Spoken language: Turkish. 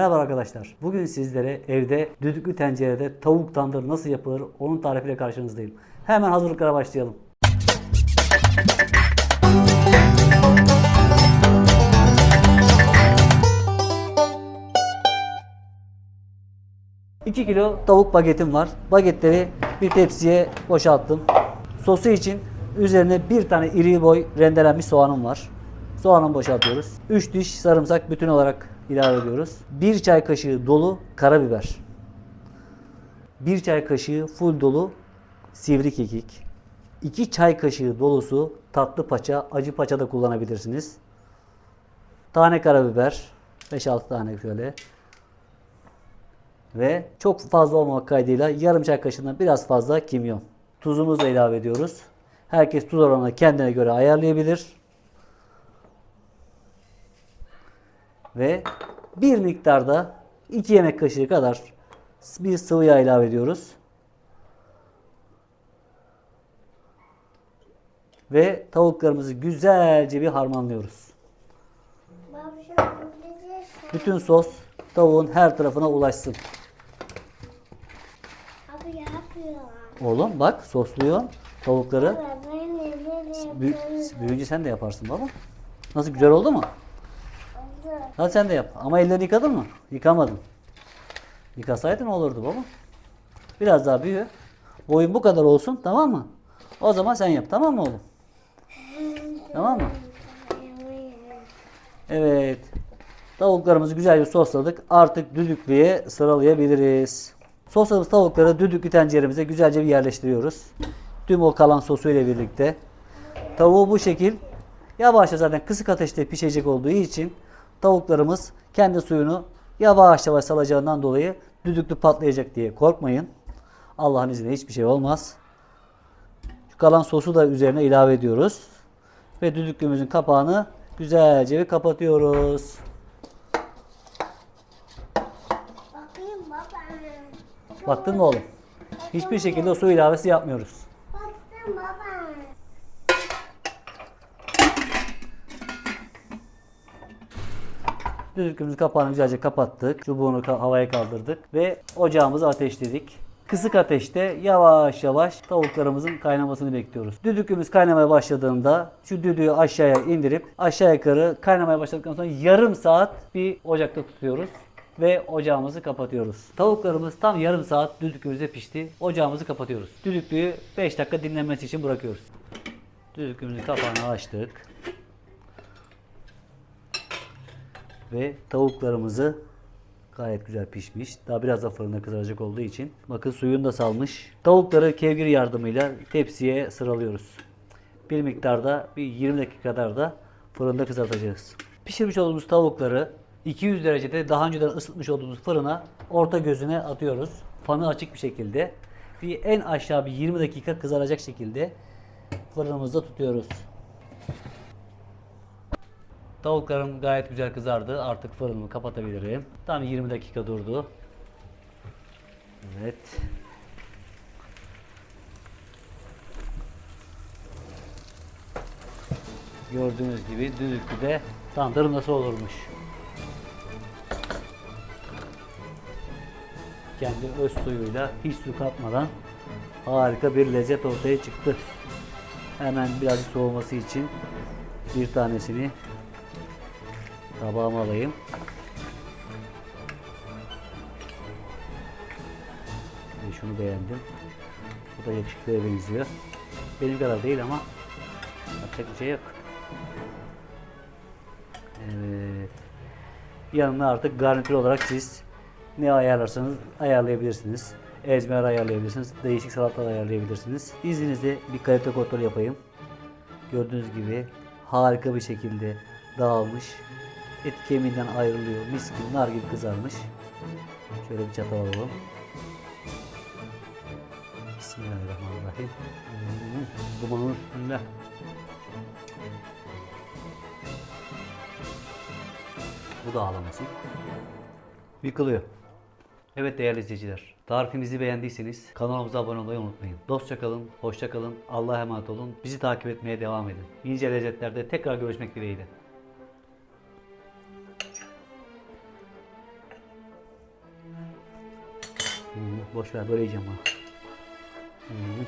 Merhaba arkadaşlar. Bugün sizlere evde düdüklü tencerede tavuk tandır nasıl yapılır onun tarifiyle karşınızdayım. Hemen hazırlıklara başlayalım. ...2 kilo tavuk bagetim var. Bagetleri bir tepsiye boşalttım. Sosu için üzerine bir tane iri boy rendelenmiş soğanım var. Soğanı boşaltıyoruz. 3 diş sarımsak bütün olarak ilave ediyoruz. 1 çay kaşığı dolu karabiber. 1 çay kaşığı full dolu sivri kekik. 2 çay kaşığı dolusu tatlı paça, acı paça da kullanabilirsiniz. Tane karabiber. 5-6 tane şöyle. Ve çok fazla olmamak kaydıyla yarım çay kaşığından biraz fazla kimyon. Tuzumuzu da ilave ediyoruz. Herkes tuz oranını kendine göre ayarlayabilir. Ve bir miktarda 2 yemek kaşığı kadar bir sıvı yağ ilave ediyoruz. Ve tavuklarımızı güzelce bir harmanlıyoruz. Bütün sos tavuğun her tarafına ulaşsın. Abi yapıyor. Oğlum bak sosluyor tavukları. Ben neler Büyü- büyüyünce sen de yaparsın baba. Nasıl güzel oldu mu? Hadi sen de yap. Ama ellerini yıkadın mı? Yıkamadın. Yıkasaydın olurdu baba. Biraz daha büyü. Boyun bu kadar olsun tamam mı? O zaman sen yap tamam mı oğlum? Tamam mı? Evet. Tavuklarımızı güzelce sosladık. Artık düdüklüye sıralayabiliriz. Sosladığımız tavukları düdüklü tenceremize güzelce bir yerleştiriyoruz. Tüm o kalan sosu ile birlikte. Tavuğu bu şekil yavaşça zaten kısık ateşte pişecek olduğu için tavuklarımız kendi suyunu yavaş yavaş salacağından dolayı düdüklü patlayacak diye korkmayın. Allah'ın izniyle hiçbir şey olmaz. Şu kalan sosu da üzerine ilave ediyoruz. Ve düdüklümüzün kapağını güzelce bir kapatıyoruz. Bakayım baba. Baktın mı oğlum? Hiçbir şekilde su ilavesi yapmıyoruz. Baktım baba. Düdüklümüzün kapağını güzelce kapattık. Çubuğunu havaya kaldırdık ve ocağımızı ateşledik. Kısık ateşte yavaş yavaş tavuklarımızın kaynamasını bekliyoruz. Düdüklümüz kaynamaya başladığında şu düdüğü aşağıya indirip aşağı yukarı kaynamaya başladıktan sonra yarım saat bir ocakta tutuyoruz ve ocağımızı kapatıyoruz. Tavuklarımız tam yarım saat düdüklümüzde pişti. Ocağımızı kapatıyoruz. Düdüklüyü 5 dakika dinlenmesi için bırakıyoruz. Düdüklümüzün kapağını açtık. Ve tavuklarımızı gayet güzel pişmiş. Daha biraz da fırında kızaracak olduğu için. Bakın suyunu da salmış. Tavukları kevgir yardımıyla tepsiye sıralıyoruz. Bir miktarda bir 20 dakika kadar da fırında kızartacağız. Pişirmiş olduğumuz tavukları 200 derecede daha önceden ısıtmış olduğumuz fırına orta gözüne atıyoruz. Fanı açık bir şekilde. Bir en aşağı bir 20 dakika kızaracak şekilde fırınımızda tutuyoruz. Tavuklarım gayet güzel kızardı. Artık fırınımı kapatabilirim. Tam 20 dakika durdu. Evet. Gördüğünüz gibi düdüklüde tandır nasıl olurmuş. Kendi öz suyuyla hiç su katmadan harika bir lezzet ortaya çıktı. Hemen birazcık soğuması için bir tanesini tabağıma alayım. Ve şunu beğendim. Bu da yakışıklıya benziyor. Benim kadar değil ama yapacak bir şey yok. Evet. Yanına artık garnitür olarak siz ne ayarlarsanız ayarlayabilirsiniz. Ezmer ayarlayabilirsiniz. Değişik salatalar ayarlayabilirsiniz. İzninizle bir kalite kontrol yapayım. Gördüğünüz gibi harika bir şekilde dağılmış. Et kemiğinden ayrılıyor. Mis gibi nar gibi kızarmış. Şöyle bir çatal alalım. Bismillahirrahmanirrahim. Hmm, Dumanın üstünde. Bu da ağlamasın. Yıkılıyor. Evet değerli izleyiciler. Tarifimizi beğendiyseniz kanalımıza abone olmayı unutmayın. Dostça kalın, hoşça kalın, Allah'a emanet olun. Bizi takip etmeye devam edin. Nice lezzetlerde tekrar görüşmek dileğiyle. Boş ver böyle yiyeceğim ha. Hmm.